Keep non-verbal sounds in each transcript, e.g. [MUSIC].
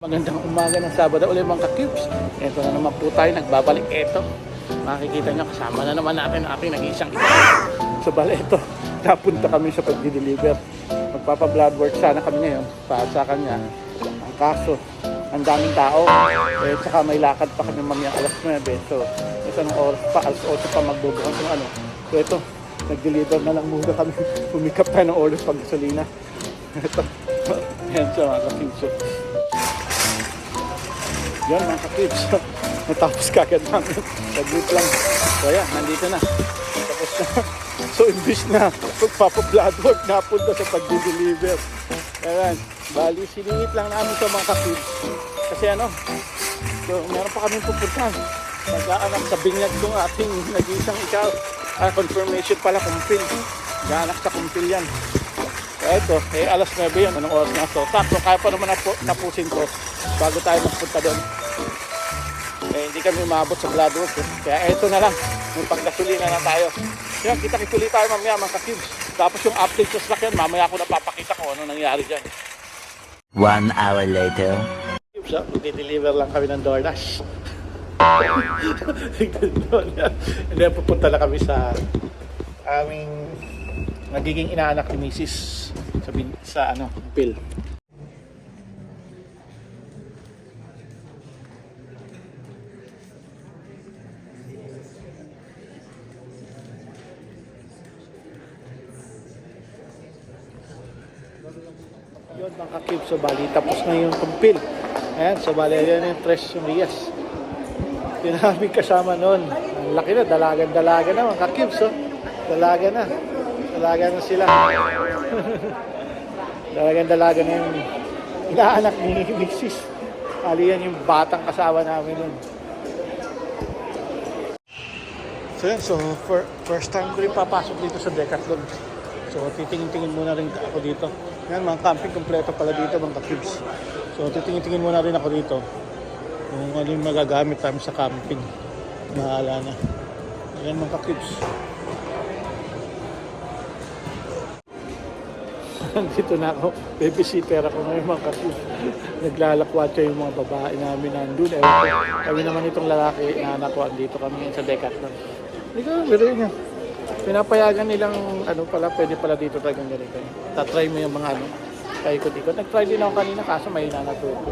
Magandang umaga ng Sabado ulit mga ka-cubes. Ito na naman po tayo, nagbabalik ito. Makikita nyo, kasama na naman natin ang ating nag-iisang. So bala ito, napunta kami sa pag-deliver. Magpapa-blood work sana kami ngayon para sa kanya. Ang kaso, ang daming tao. Eh, saka may lakad pa kami mamaya alas 9. So, ito ng oras pa, alas 8 pa magbubukas ng ano. So ito, nag-deliver na lang muna kami. [LAUGHS] Pumikap tayo ng orders pag gasolina. Ito, [LAUGHS] yan siya mga ka-cubes. Yan mga ka-kids. [LAUGHS] Natapos kagad namin. Saglit lang. So ayan, nandito na. Tapos na. [LAUGHS] So imbis na magpapa-blood work, napunta sa pag-deliver. Ayan, bali siningit lang namin sa mga ka-kids. Kasi ano, so meron pa kami pupuntahan. Nag-aanak sa binyag ng ating nag-iisang ikaw. Ah, confirmation pala, kumpil. Nag-aanak sa kumpil yan. Ito, eh alas 9 yun, anong oras na so. Sakto, kaya pa naman napu tapusin to bago tayo magpunta doon. Eh, hindi kami umabot sa work. Eh. Kaya ito na lang, may panggasolina na tayo. Yan, kita-kituli tayo mamaya mga ka-cubes. Tapos yung update sa slack yan, mamaya ko napapakita ko ano nangyari dyan. One hour later. Cubes, ah, magdi-deliver lang kami ng DoorDash. [LAUGHS] Then pupunta na kami sa aming nagiging inaanak ni Mrs. sa, bin- sa ano, Bill. Mga kakib, so bali tapos na yung kumpil. Ayan, so bali yan yung tres Rias. Yun ang aming kasama noon. Ang laki na, dalagan-dalaga na mga kakib, so dalaga na. Dalaga na sila. [LAUGHS] dalagan-dalaga na yung inaanak ni Mixis. Bali yan yung batang kasama namin noon. So yun, so for, first time ko rin papasok dito sa Decathlon. So titingin-tingin muna rin ako dito. Yan, mga camping kompleto pala dito, mga cubes. So titingin-tingin muna rin ako dito. Kung ano yung magagamit namin sa camping. Bahala na. Yan mga cubes. [LAUGHS] Dito na ako. Babysitter ako ngayon mga cubes. Naglalakwatsa yung mga babae namin nandun. Eh, kami naman itong lalaki na nakuha dito kami sa Decathlon. Hindi ko, biro niya. Pinapayagan nilang ano pala, pwede pala dito talagang ganito. Tatry mo yung mga ano, paikot-ikot. Nag-try din ako kanina kaso may nanatuto.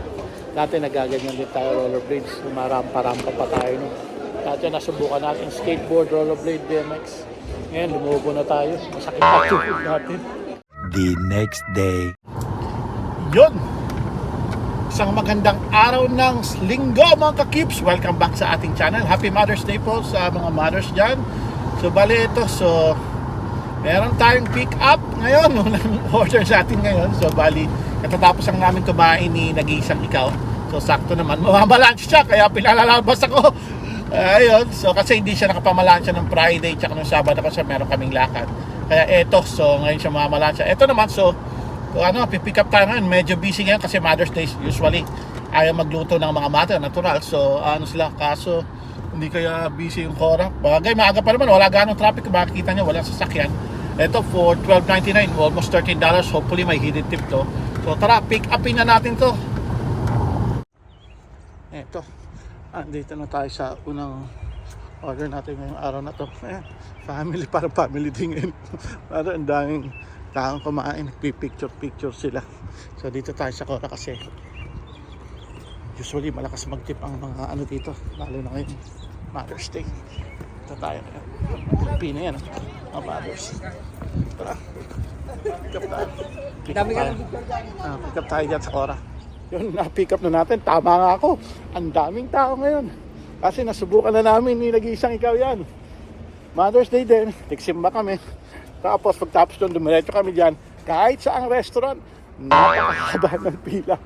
Dati nagaganyan din tayo rollerblades, lumarampa-rampa pa tayo. No? Dati nasubukan natin skateboard, rollerblade, BMX. Ngayon, lumubo na tayo. Masakit pa tuhod natin. The next day. Yun! Isang magandang araw ng linggo mga ka-keeps. Welcome back sa ating channel. Happy Mother's Day po sa mga mothers dyan. So bali ito, so meron tayong pick up ngayon. [LAUGHS] Walang order sa atin ngayon. So bali, katatapos lang namin kumain ni nag-iisang ikaw. So sakto naman, mamamalanch siya kaya pinalalabas ako. Ayun, so kasi hindi siya nakapamalansya ng Friday tsaka ng Sabado kasi meron kaming lakad. Kaya eto, so ngayon siya mamalansya. Eto naman, so So, ano, pipick up tayo ngayon. Medyo busy ngayon kasi Mother's Day usually ayaw magluto ng mga mother, natural. So, ano sila, kaso hindi kaya busy yung Cora. Bagay, maaga pa naman, wala ganong traffic. Makikita nyo, walang sasakyan. Ito for $12.99, almost $13. Hopefully may hidden tip to. So, tara, pick upin na natin to. Ito, andito na tayo sa unang order natin ngayong araw na to. Family, [LAUGHS] parang family din ngayon. parang ang daming taong kumain, nagpipicture-picture sila. So dito tayo sa Cora kasi usually malakas mag-tip ang mga ano dito, lalo na ngayon, Mother's Day. Dito tayo ngayon. Pilipino yan, ah. mga mothers. Tara, pick up tayo. Pick up tayo. Ah, pick up tayo dyan sa Cora. Yun, na-pick up na natin. Tama nga ako. Ang daming tao ngayon. Kasi nasubukan na namin ni nag-iisang ikaw yan. Mother's Day din, nagsimba kami. Tapos pagtapos doon, dumiretso kami dyan. Kahit sa ang restaurant, napakahaba ng pila.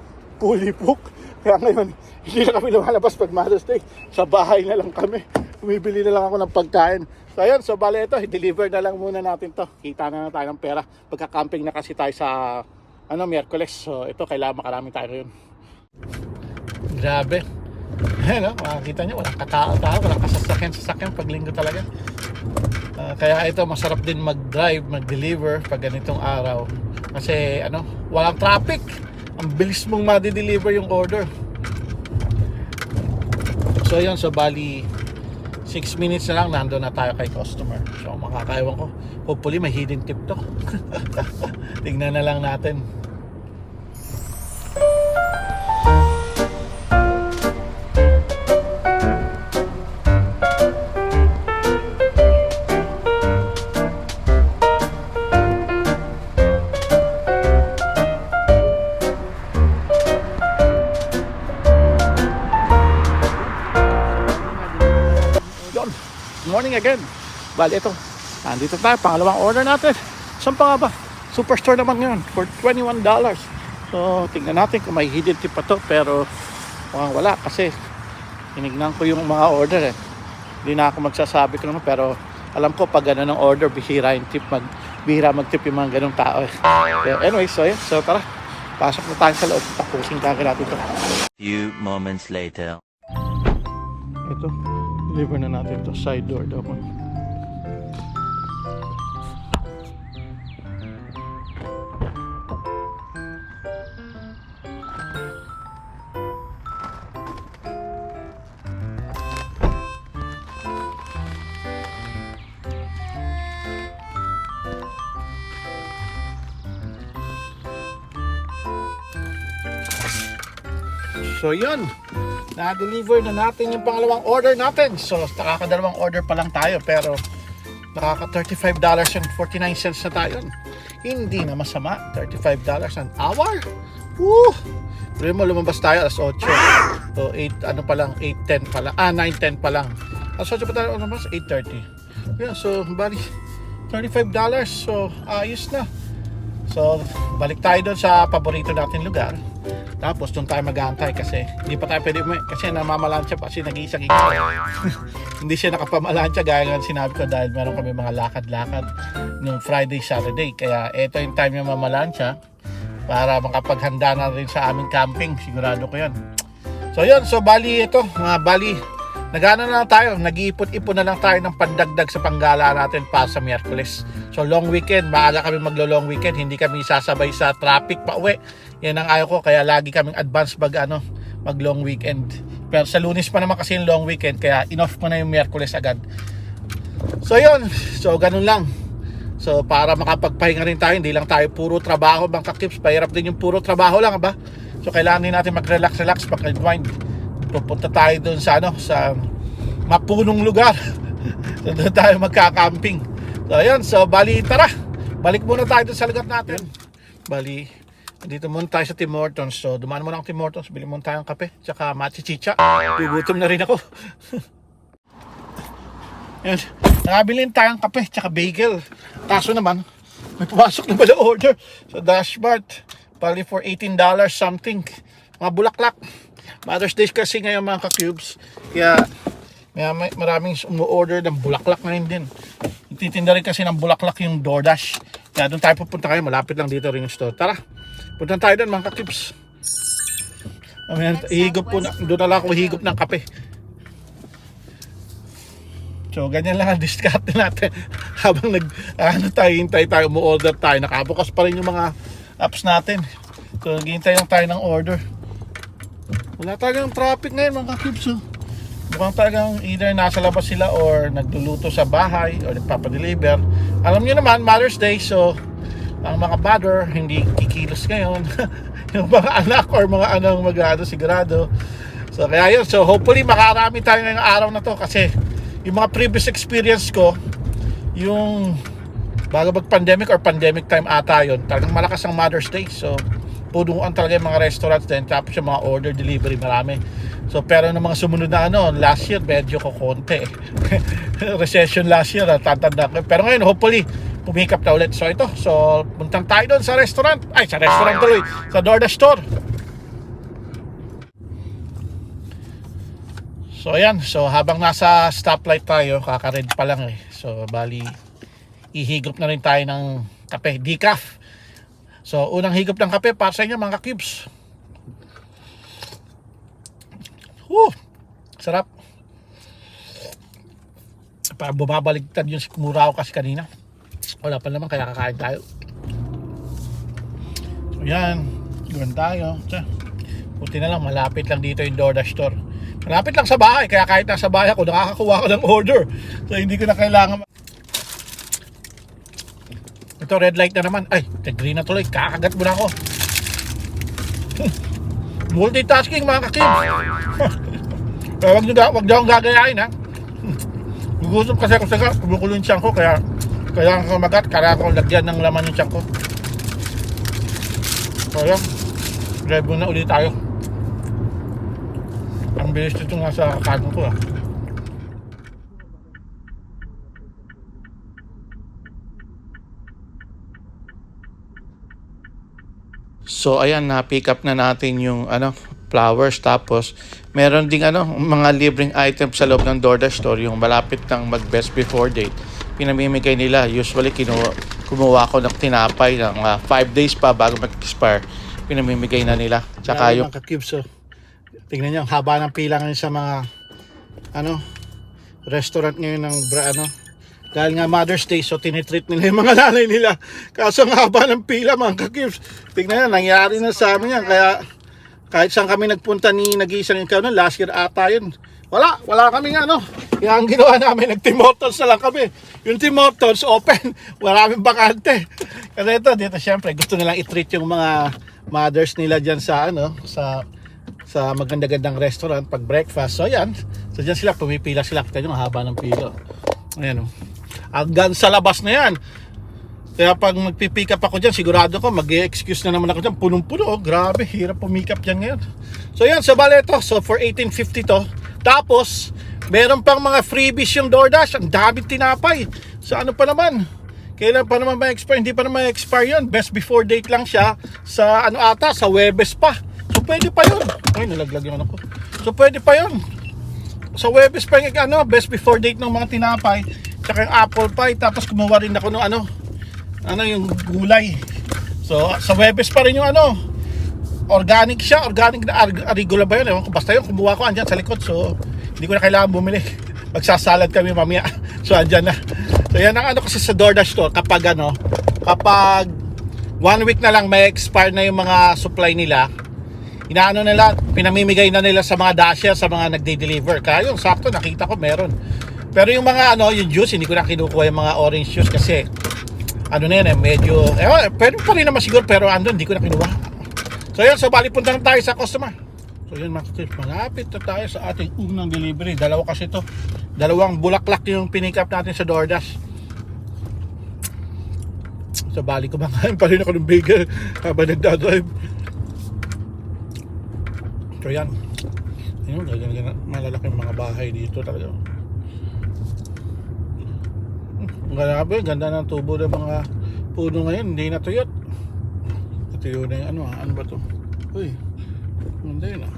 Fully book. Kaya ngayon, [LAUGHS] hindi na kami lumalabas pag Mother's Day. Sa bahay na lang kami. Bumibili na lang ako ng pagkain. So ayun, so bale ito, i-deliver na lang muna natin to. Kita na na tayo ng pera. Pagka-camping na kasi tayo sa ano, Miyerkules. So ito, kailangan makarami tayo ngayon. Grabe. Ayan, no? makikita nyo, walang katao-tao, walang kasasakyan-sasakyan pag linggo talaga. Ah, kaya ito, masarap din mag-drive, mag-deliver pag ganitong araw. Kasi, ano, walang traffic. Ang bilis mong ma-deliver yung order. So yun, so bali 6 minutes na lang nandun na tayo kay customer. So makakaiwan ko. Hopefully may hidden tip to. [LAUGHS] Tingnan na lang natin. Morning again. Bali ito. Nandito tayo. Pangalawang order natin. Saan pa nga ba? Superstore naman ngayon for $21. So, tingnan natin kung may hidden tip pa to. Pero, mukhang wala kasi tinignan ko yung mga order eh. Hindi na ako magsasabi ko naman pero alam ko pag gano'n ng order, bihira yung tip, mag, bihira mag-tip yung mga ganong tao eh. So, anyway, so yun. So, tara. Pasok na tayo sa loob. Tapusin kagad natin ito. Few moments later. Ito, deliver na natin to side door daw po. So yun, na-deliver na natin yung pangalawang order natin. So nakakadalawang order pa lang tayo pero nakaka $35.49 na tayo. Hindi na masama, $35 an hour. Woo! Pero mo lumabas tayo alas 8. So 8 ano pa lang, 8:10 pa lang. Ah, 9:10 pa lang. Alas 8 pa tayo lumabas, 8:30. Yeah, so bali $35. So ayos na. So, balik tayo doon sa paborito natin lugar. Tapos doon tayo mag-aantay kasi hindi pa tayo pwede umuwi kasi namamalansya pa kasi nag-iisang ikaw. [LAUGHS] hindi siya nakapamalansya gaya ng sinabi ko dahil meron kami mga lakad-lakad nung Friday, Saturday. Kaya ito yung time yung mamalansya para makapaghanda na rin sa aming camping. Sigurado ko yun. So yun, so bali ito, mga bali, nagano na lang tayo, nag-iipon-ipon na lang tayo ng pandagdag sa panggala natin pa sa Miyerkules. So long weekend, maaga kami maglo-long weekend, hindi kami sasabay sa traffic pa uwi. Yan ang ayaw ko, kaya lagi kaming advance mag ano, mag long weekend. Pero sa lunes pa naman kasi yung long weekend, kaya inoff ko na yung Miyerkules agad. So yun, so ganun lang. So para makapagpahinga rin tayo, hindi lang tayo puro trabaho, bangka tips, pahirap din yung puro trabaho lang, ba? So kailangan din natin mag-relax-relax, mag-unwind. Pupunta tayo doon sa ano, sa mapunong lugar. [LAUGHS] so doon tayo magka-camping. So ayun, so bali tara. Balik muna tayo doon sa lugar natin. Bali, dito muna tayo sa Tim Hortons. So dumaan muna ako Tim Hortons, bili muna tayong kape, tsaka machichicha. Gugutom na rin ako. [LAUGHS] Yan. Nakabili tayong kape tsaka bagel. Kaso naman, may pumasok na pala order sa Dashmart. Probably for $18 something. Mga bulaklak. Mother's Day kasi ngayon mga ka-cubes. Kaya may, may maraming umu-order ng bulaklak ngayon din. Titinda rin kasi ng bulaklak yung DoorDash. Kaya doon tayo pupunta kayo. Malapit lang dito rin yung store. Tara, punta tayo doon mga ka-cubes. Higop po na, doon na lang ako higop ng kape. So, ganyan lang ang discount [LAUGHS] natin. Habang nag, ano tayo, hintay tayo, mo-order tayo. Nakabukas pa rin yung mga apps natin. So, naghihintay lang tayo ng order. Wala talagang traffic ngayon mga cubes. Oh. Mukhang talagang either nasa labas sila or nagluluto sa bahay or nagpapadeliver. Alam niyo naman, Mother's Day, so ang mga mother hindi kikilos ngayon. [LAUGHS] yung mga anak or mga anong mag-ano sigurado. So kaya yun, so hopefully makarami tayo ngayong araw na to kasi yung mga previous experience ko, yung bago mag-pandemic or pandemic time ata yun, talagang malakas ang Mother's Day. So, punuan talaga yung mga restaurants din. Tapos yung mga order delivery, marami. So, pero ng mga sumunod na ano, last year, medyo ko konti. [LAUGHS] Recession last year, tatanda ko. Pero ngayon, hopefully, pumikap na ulit. So, ito. So, puntang tayo doon sa restaurant. Ay, sa restaurant tuloy. Sa DoorDash store. So ayan, so habang nasa stoplight tayo, kakared pa lang eh. So bali, ihigop na rin tayo ng kape, decaf. So unang higop ng kape para sa inyo mga cubes. Woo! Sarap. Para bumabaligtad yung kumura ko kasi kanina. Wala pa naman kaya kakain tayo. So yan, Doon tayo. Buti na lang, malapit lang dito yung DoorDash store. Malapit lang sa bahay, kaya kahit nasa bahay ako, nakakakuha ko ng order. So hindi ko na kailangan. Ito, red light na naman. Ay, green na tuloy. Kakagat mo na ako. Multitasking mga kakim. Kaya [LAUGHS] wag nyo, ga- wag nyo akong gagayain ha. Gugutom kasi ako sa kumukulo yung tiyan ko kaya kaya ako magat, kaya ako lagyan ng laman yung tiyan ko. Kaya, drive muna ulit tayo. Ang bilis nito nga sa kanon ko ah. So ayan, na-pick up na natin yung ano, flowers tapos meron ding ano, mga libreng items sa loob ng DoorDash store yung malapit ng mag best before date. Pinamimigay nila. Usually kinuha kumuha ko ng tinapay ng 5 days pa bago mag-expire. Pinamimigay na nila. Tsaka yung kakibs oh. Tingnan niyo, ang haba ng pila ngayon sa mga ano, restaurant ngayon ng bra, ano. Dahil nga Mother's Day, so tinitreat nila yung mga [LAUGHS] nanay nila. Kaso ang haba ng pila mga kakibs. Tingnan niyo, nangyari na sa amin yan. Kaya kahit saan kami nagpunta ni nag-iisang ikaw na, last year ata yun. Wala, wala kami ano. Kaya ang ginawa namin, nag-Timotons na lang kami. Yung Timotons, open. [LAUGHS] Maraming bakante. Kasi ito, dito syempre, gusto nilang i-treat yung mga mothers nila dyan sa ano, sa sa maganda-gandang restaurant pag breakfast. So yan, so dyan sila, pumipila sila. Kita nyo, ang haba ng pila. Ayan o. Hanggang sa labas na yan. Kaya pag magpipick up ako dyan, sigurado ko, mag-excuse na naman ako dyan. Punong-puno. Grabe, hirap pumick up dyan ngayon. So yan, sa bale ito. So for 1850 to. Tapos, meron pang mga freebies yung DoorDash. Ang daming tinapay. So ano pa naman? Kailan pa naman ma-expire? Hindi pa naman ma-expire yun. Best before date lang siya sa ano ata, sa Webes pa. So pwede pa yun. Ay, nalaglag yung ano ko. So pwede pa yun. Sa Webes pa yung ano, best before date ng mga tinapay. Tsaka yung apple pie. Tapos kumuha rin ako ng ano, ano yung gulay. So sa Webes pa rin yung ano, organic siya, organic na ar- arugula ba yun? Ewan ko, basta yun, kumuha ko andyan sa likod. So hindi ko na kailangan bumili. [LAUGHS] Magsasalad kami mamaya. [LAUGHS] So andyan na. So yan ang ano kasi sa DoorDash to kapag ano, kapag one week na lang may expire na yung mga supply nila, inaano nila, pinamimigay na nila sa mga dasher, sa mga nagde-deliver. Kaya yung sakto, nakita ko meron. Pero yung mga ano, yung juice, hindi ko na kinukuha yung mga orange juice kasi ano na yan eh, medyo, eh, pwede pa rin naman siguro, pero andun, hindi ko na kinuha. So yun, so bali punta tayo sa customer. So yun mga tips, malapit na tayo sa ating unang delivery. Dalawa kasi to. Dalawang bulaklak yung pinick up natin sa DoorDash. So bali kumakain pa rin ako ng bagel habang nagdadrive. So yan. Ayun, ganyan, ganyan, malalaki mga bahay dito talaga. Ang grabe, ganda ng tubo ng mga puno ngayon, hindi natuyot. Yun na yung ano, ah, ano ba to? Uy, ganda yun ah.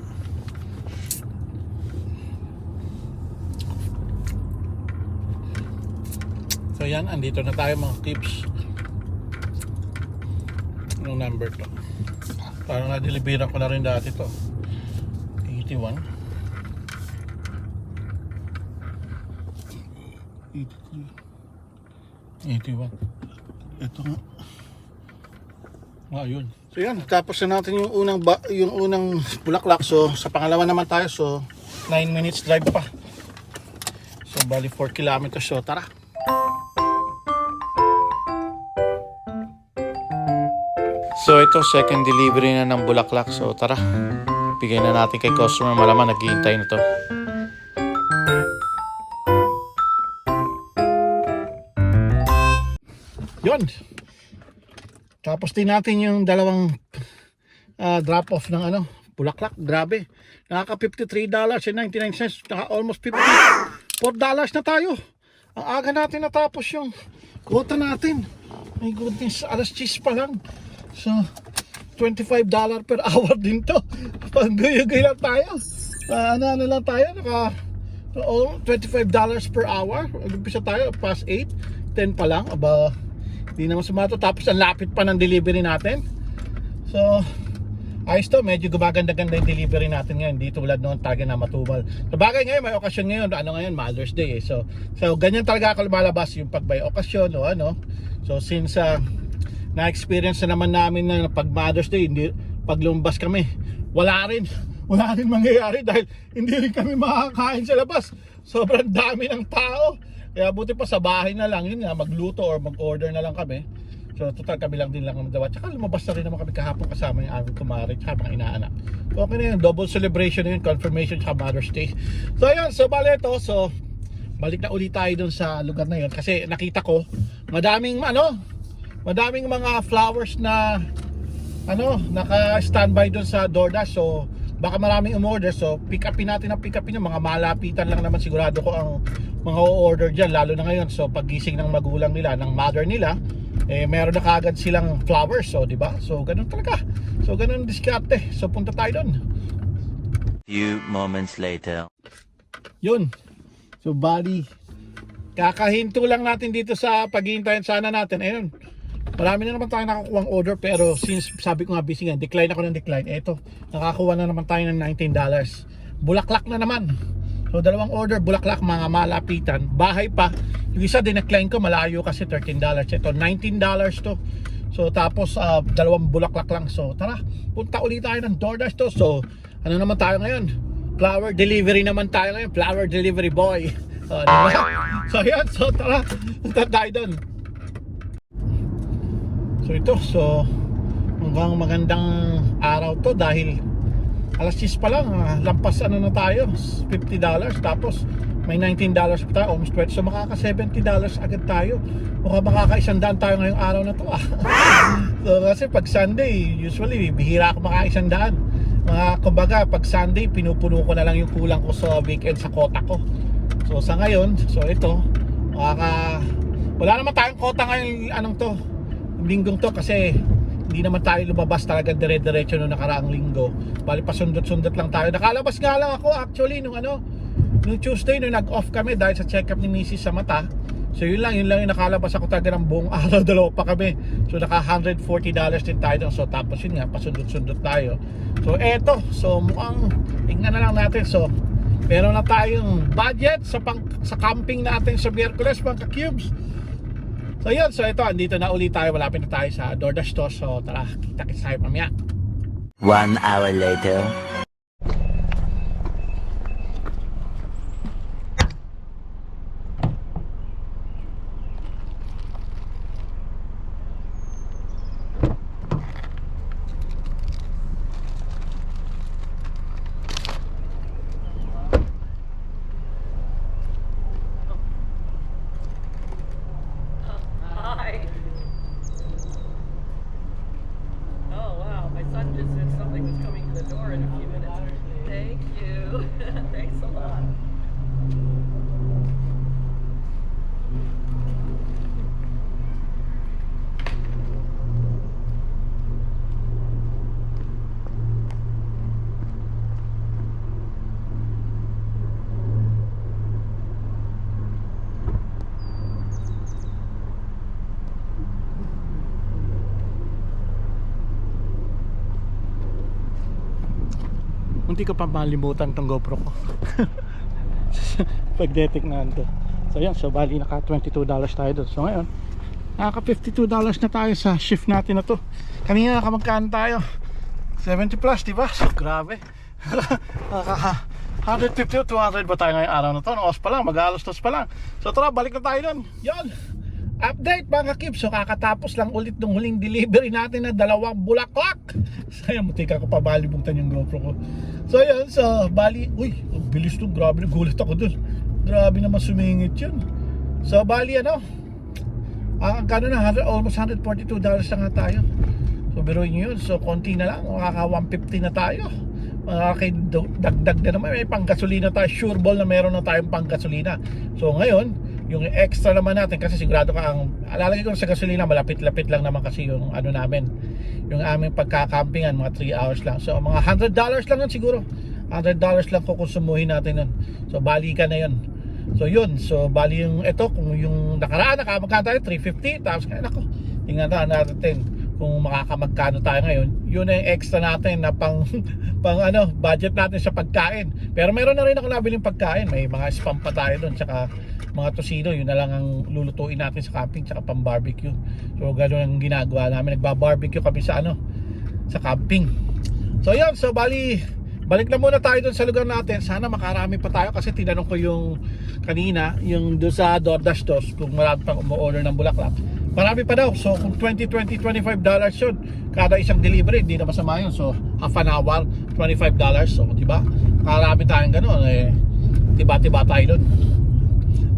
So yan, andito na tayo mga tips. Anong number to? Parang na-deliveran ko na rin dati to. 81. 81. Ito nga. Ah, yun. So yan, tapos na natin yung unang ba, yung unang bulaklak. So sa pangalawa naman tayo. So 9 minutes drive pa. So bali 4 kilometers. So tara. So ito second delivery na ng bulaklak. So tara. Bigay na natin kay customer. Malaman naghihintay na to. Yun. Tapos din natin yung dalawang ah, drop off ng ano, bulaklak. Grabe. Nakaka $53.99. Naka almost 50 $4 na tayo. Ang aga natin natapos yung quota natin. My goodness, alas 10 pa lang. So, $25 per [LAUGHS] hour din to. Paguyugay lang tayo. Ah, ano, ano lang tayo, naka oh, $25 per hour. Umpisa tayo, past 8. 10 pa lang. Aba, hindi naman sumato. Tapos ang lapit pa ng delivery natin. So, ayos to. Medyo gumaganda-ganda yung delivery natin ngayon. Di tulad noon talaga na matubal. So, bagay ngayon, may okasyon ngayon. Ano ngayon? Mother's Day eh. So, so ganyan talaga ako lumalabas yung pag may okasyon o ano. So, since uh, na-experience na naman namin na pag Mother's Day, hindi, pag lumabas kami, wala rin. [LAUGHS] Wala rin mangyayari dahil hindi rin kami makakain sa labas. Sobrang dami ng tao. Kaya buti pa sa bahay na lang, yun nga, magluto or mag-order na lang kami. So total kami lang din lang ang dawa. Tsaka lumabas na rin naman kami kahapon kasama yung aming kumari tsaka mga inaanak. So okay na yun, double celebration na yun, confirmation tsaka Mother's Day. So ayun, so bale ito, so balik na ulit tayo dun sa lugar na yun kasi nakita ko madaming ano, madaming mga flowers na ano, naka-standby dun sa DoorDash. So baka maraming umorder so pick upin natin ang pick upin yung mga malapitan lang naman sigurado ko ang mga order dyan lalo na ngayon. So pagising ng magulang nila ng mother nila eh meron na kaagad silang flowers so di ba? So ganun talaga. So ganun diskarte. So punta tayo doon Few moments later. yun. So bali kakahinto lang natin dito sa paghihintayin sana natin. Ayun marami na naman tayo nakakuha order pero since sabi ko nga busy nga decline ako ng decline eto nakakuha na naman tayo ng $19 bulaklak na naman. So dalawang order bulaklak mga malapitan. Bahay pa. Yung isa dinecline ko malayo kasi $13 ito $19 to. So tapos ah, dalawang bulaklak lang. So tara punta ulit tayo ng DoorDash to. So ano naman tayo ngayon? Flower delivery naman tayo ngayon. Flower delivery boy. Oh, di ba? [LAUGHS] so yan so tara punta tayo doon So ito, so hanggang magandang araw to dahil alas 10 pa lang, ah, lampas ano na tayo, $50 tapos may $19 pa tayo, almost 20. So makaka $70 agad tayo. Mukha makaka isandaan tayo ngayong araw na to ah. [LAUGHS] so kasi pag Sunday, usually bihira ako maka isandaan. Mga kumbaga, pag Sunday, pinupuno ko na lang yung kulang ko sa weekend sa kota ko. So sa ngayon, so ito, makaka wala naman tayong kota ngayon anong to linggong to kasi hindi naman tayo lumabas talaga dire-diretso nung nakaraang linggo. Bali pa sundot-sundot lang tayo. Nakalabas nga lang ako actually nung ano, nung Tuesday nung nag-off kami dahil sa check-up ni Mrs. sa mata. So yun lang, yun lang yung nakalabas ako talaga ng buong [LAUGHS] araw, dalawa pa kami. So naka $140 din tayo. So tapos yun nga, pasundot-sundot tayo. So eto, so mukhang tingnan na lang natin. So meron na tayong budget sa pang, sa camping natin sa Miyerkules, mga ka-cubes. So yun, so ito, andito na ulit tayo, malapit na tayo sa DoorDash to. So tara, kita-kits tayo mamaya. One hour later. Munti ko pa malimutan tong GoPro ko. [LAUGHS] Pag deteknahan to. So yan, so bali naka $22 tayo doon. So ngayon, naka $52 na tayo sa shift natin na to. Kanina nakamagkaan tayo. 70 plus, di ba? So grabe. [LAUGHS] Naka 150 o 200 ba tayo ngayong araw na to? Ang oras pa lang, mag-alos pa lang. So tara, balik na tayo doon. Yon. Update mga kips. So kakatapos lang ulit ng huling delivery natin na dalawang bulaklak. [LAUGHS] Sayang, mutika ko pa balibungtan yung GoPro ko. So yun, so bali, uy, ang bilis nung grabe, nagulat ako dun. Grabe naman sumingit yun. So bali ano, ah, ang kano na, 100, almost $142 na nga tayo. So biruin nyo yun, so konti na lang, makaka 150 na tayo. Makaka dagdag na naman, may panggasolina tayo, sure ball na meron na tayong panggasolina. So ngayon, yung extra naman natin kasi sigurado ka ang alalagay ko sa gasolina malapit-lapit lang naman kasi yung ano namin. Yung aming pagkakampingan mga 3 hours lang. So mga 100 dollars lang yun siguro. 100 dollars lang kukonsumuhin natin yun. So bali ka na yun. So yun. So bali yung ito kung yung nakaraan nakamagkano tayo? 350 tapos kaya nako tingnan na natin kung makakamagkano tayo ngayon. Yun na yung extra natin na pang [LAUGHS] pang ano budget natin sa pagkain. Pero meron na rin ako nabiling pagkain. May mga spam pa tayo doon tsaka mga tosino yun na lang ang lulutuin natin sa camping tsaka pang barbecue so gano'n ang ginagawa namin nagba-barbecue kami sa ano sa camping So yun, so bali balik na muna tayo dun sa lugar natin. Sana makarami pa tayo kasi tinanong ko yung kanina, yung doon sa DoorDash dos kung marami pang umu-order ng bulaklak. Marami pa daw. So kung 20, 20, 25 dollars yun, kada isang delivery, hindi na masama yun. So half an hour, 25 dollars. So di ba? Marami tayong ganun. Eh, tiba-tiba tayo dun.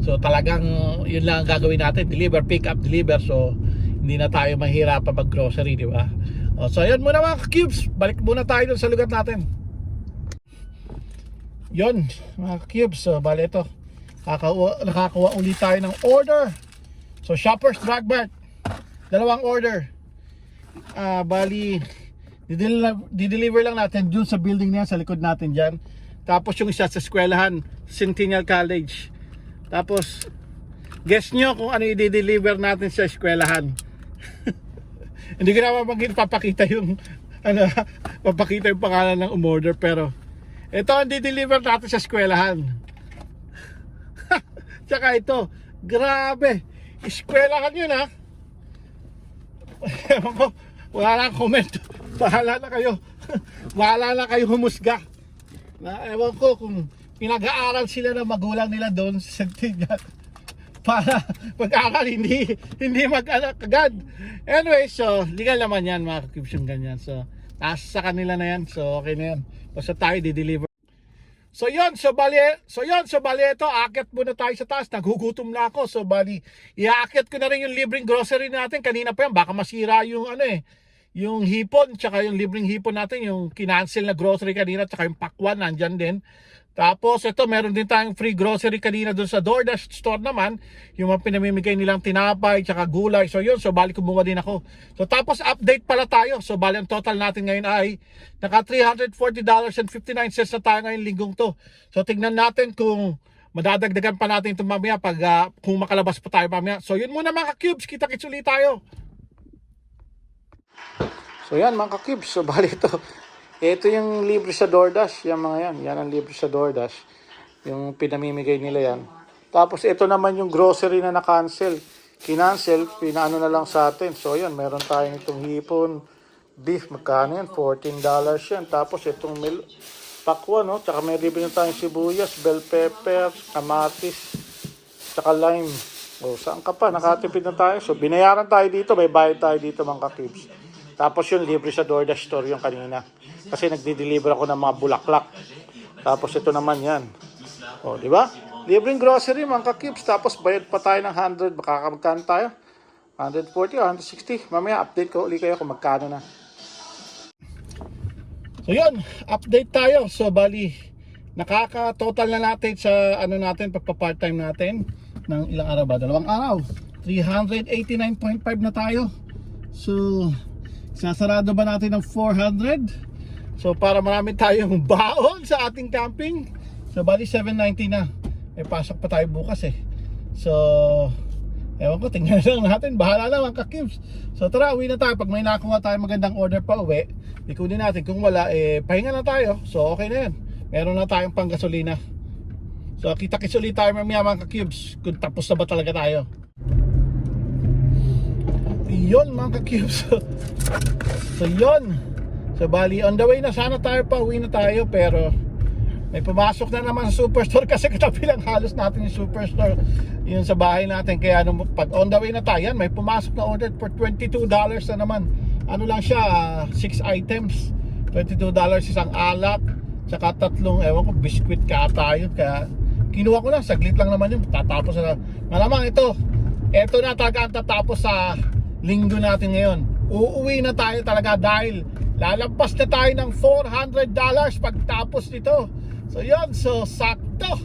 So talagang yun lang ang gagawin natin, deliver, pick up, deliver. So hindi na tayo mahirapan mag-grocery, di ba? O, so yun muna mga cubes, balik muna tayo sa lugar natin. Yun, mga cubes, so bali ito. Kakakuha, nakakuha ulit tayo ng order. So Shoppers Drug Mart, dalawang order. Ah, bali, dideliver, lang natin dun sa building niya, sa likod natin dyan. Tapos yung isa sa eskwelahan, Centennial College. Tapos, guess nyo kung ano i-deliver natin sa eskwelahan. [LAUGHS] Hindi ko na mapag- papakita yung ano, [LAUGHS] papakita yung pangalan ng umorder pero ito ang di-deliver natin sa eskwelahan. [LAUGHS] Tsaka ito, grabe. Eskwelahan yun ha. Wala na comment. Bahala na kayo. Bahala na kayo humusga. Na, ewan ko kung pinag-aaral sila ng magulang nila doon sa Centennial [LAUGHS] para mag-aaral hindi hindi mag-anak agad. Anyway, so legal naman yan mga yung ganyan. So nasa sa kanila na yan. So okay na yan. Basta tayo di-deliver. So yon, so bali, so yon, so bali ito, akit muna tayo sa taas, naghugutom na ako. So bali, iaakit ko na rin yung libreng grocery natin. Kanina pa yan, baka masira yung ano eh, yung hipon, tsaka yung libreng hipon natin, yung kinancel na grocery kanina, tsaka yung pakwan, nandyan din. Tapos ito, meron din tayong free grocery kanina doon sa DoorDash store naman, yung mga pinamimigay nilang tinapay, tsaka gulay. So yun, so bali kumuha din ako. So tapos update pala tayo. So bali ang total natin ngayon ay naka $340.59 na tayo ngayong linggong to. So tignan natin kung madadagdagan pa natin ito mamaya pag ah, kung makalabas pa tayo mamaya. So yun muna mga cubes, kita-kits ulit tayo. So yan mga ka-cubes, so bali ito. Ito yung libre sa DoorDash, yung mga yan. Yan ang libre sa DoorDash. Yung pinamimigay nila yan. Tapos ito naman yung grocery na na-cancel. Kinancel, pinaano na lang sa atin. So yan, meron tayong itong hipon, beef, magkano yan? $14 yan. Tapos itong mil pakwa, no? Tsaka may libre na tayong sibuyas, bell pepper, kamatis, tsaka lime. O, saan ka pa? Nakatipid na tayo. So, binayaran tayo dito. May bayad tayo dito, mga kakibs. Tapos yun, libre sa DoorDash store yung kanina. Kasi nagdi-deliver ako ng mga bulaklak. Tapos ito naman yan. O, di ba? Libreng grocery, mga kakibs. Tapos bayad pa tayo ng 100. Baka magkano tayo? 140 o 160. Mamaya update ko ulit kayo kung magkano na. So yun, update tayo. So bali, nakaka-total na natin sa ano natin, pagpa-part-time natin ng ilang araw ba? Dalawang araw. 389.5 na tayo. So, sasarado ba natin ng 400? So, para marami tayong [LAUGHS] baon sa ating camping. So, bali 790 na. May pasok pa tayo bukas eh. So, ewan ko, tingnan [LAUGHS] lang natin. Bahala na mga kakibs. So, tara, uwi na tayo. Pag may nakuha tayo magandang order pa uwi, ikunin natin. Kung wala, eh, pahinga na tayo. So, okay na yan. Meron na tayong panggasolina. So, kita-kits ulit tayo mamaya mga ka-cubes kung tapos na ba talaga tayo. Yun mga ka-cubes. [LAUGHS] so, yun. So, bali, on the way na sana tayo pa. Uwi na tayo. Pero, may pumasok na naman sa superstore [LAUGHS] kasi katabi lang halos natin yung superstore yun sa bahay natin. Kaya, nung, pag on the way na tayo, yan, may pumasok na order for $22 na naman. Ano lang siya, 6 items. $22 isang alak. Tsaka tatlong, ewan ko, biskwit ka tayo. Kaya, kinuha ko lang, saglit lang naman yun. Tatapos na. Malamang ito, ito na talaga ang tatapos sa linggo natin ngayon. Uuwi na tayo talaga dahil lalampas na tayo ng $400 pagtapos nito. So yun, so sakto.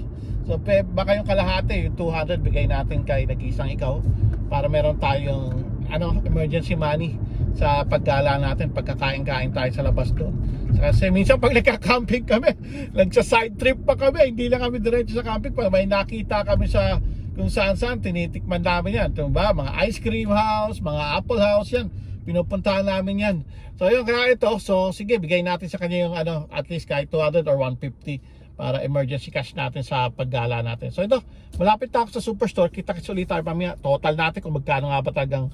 So pe, baka yung kalahati, yung 200 bigay natin kay nag-isang ikaw para meron tayong ano, emergency money sa paggala natin, pagkakain-kain tayo sa labas doon. Kasi minsan pag nagka-camping kami, [LAUGHS] nagsa-side trip pa kami, hindi lang kami diretso sa camping, pa may nakita kami sa kung saan saan, tinitikman namin yan. Ito ba? Mga ice cream house, mga apple house yan. Pinupuntahan namin yan. So yun, kaya ito, so sige, bigay natin sa kanya yung ano, at least kahit 200 or 150 para emergency cash natin sa paggala natin. So ito, malapit na ako sa superstore, kita-kits ulit tayo mamaya. Total natin kung magkano nga ba talagang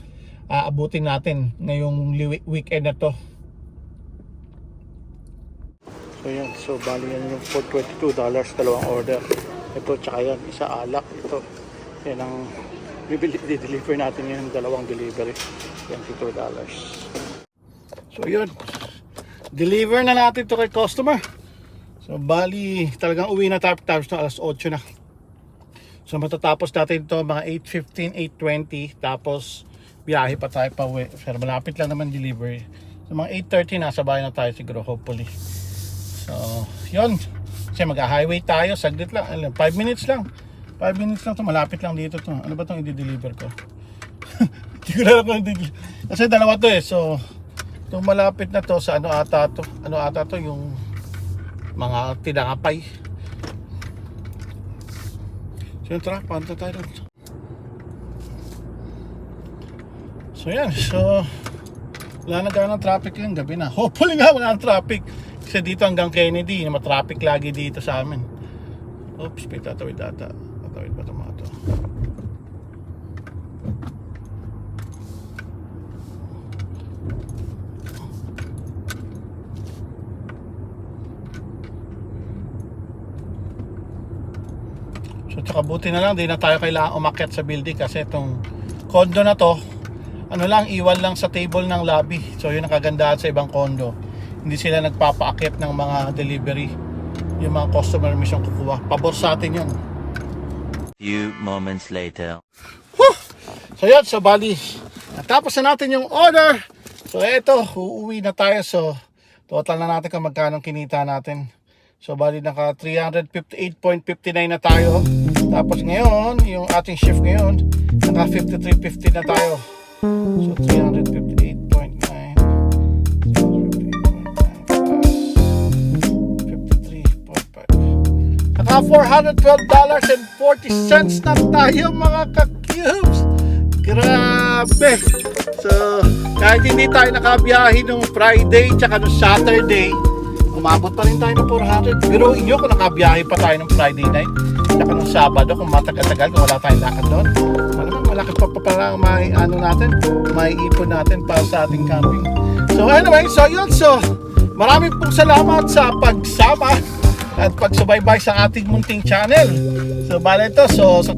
aabutin natin ngayong weekend na to. So yan, so bali yan yung for $22 dalawang order. Ito tsaka yan, isa alak. Ito, yan ang bibili, deliver natin yung dalawang delivery. $22. So yun, deliver na natin to kay customer. So bali, talagang uwi na tayo tapos na alas 8 na. So matatapos natin to mga 8.15, 8.20 tapos biyahe pa tayo pa uwi. Pero malapit lang naman delivery. So mga 8.30 nasa bahay na tayo siguro hopefully. So yun. Kasi mag-highway tayo, saglit lang. 5 minutes lang. 5 minutes lang to malapit lang dito to. Ano ba itong i-deliver ko? [LAUGHS] Hindi ko na kung i Kasi dalawa to eh. So itong malapit na to sa ano ata to. Ano ata to yung mga tinapay. So yun, tara, paano tayo doon? So yan, so wala na gano'ng traffic yung gabi na. Hopefully nga wala nang traffic. Kasi dito hanggang Kennedy, matraffic lagi dito sa amin. Oops, may tatawid data. Tatawid ba ito mga to? So tsaka buti na lang, di na tayo kailangan umakyat sa building kasi itong condo na to, ano lang, iwan lang sa table ng lobby. So yun ang kagandahan sa ibang condo. Hindi sila nagpapaakit ng mga delivery. Yung mga customer mismo kukuha. Pabor sa atin yun. Few moments later. So yun, so bali, natapos na natin yung order. So eto, uuwi na tayo. So total na natin kung magkano kinita natin. So bali naka 358.59 na tayo. Tapos ngayon, yung ating shift ngayon, naka 53.50 na tayo. So 358.9 $412.40 na tayo mga ka-cubes. Grabe! So, kahit hindi tayo nakabiyahe nung Friday tsaka nung Saturday, umabot pa rin tayo ng 400. Pero inyo kung nakabiyahe pa tayo nung Friday night, tsaka nung Sabado, kung matagal-tagal, kung wala tayong lakad doon, malamang malaki pa pa pala may, ano natin, may ipon natin para sa ating camping. So anyway, so yun, so maraming pong salamat sa pagsama at pagsubaybay sa ating munting channel. So bale ito, so, so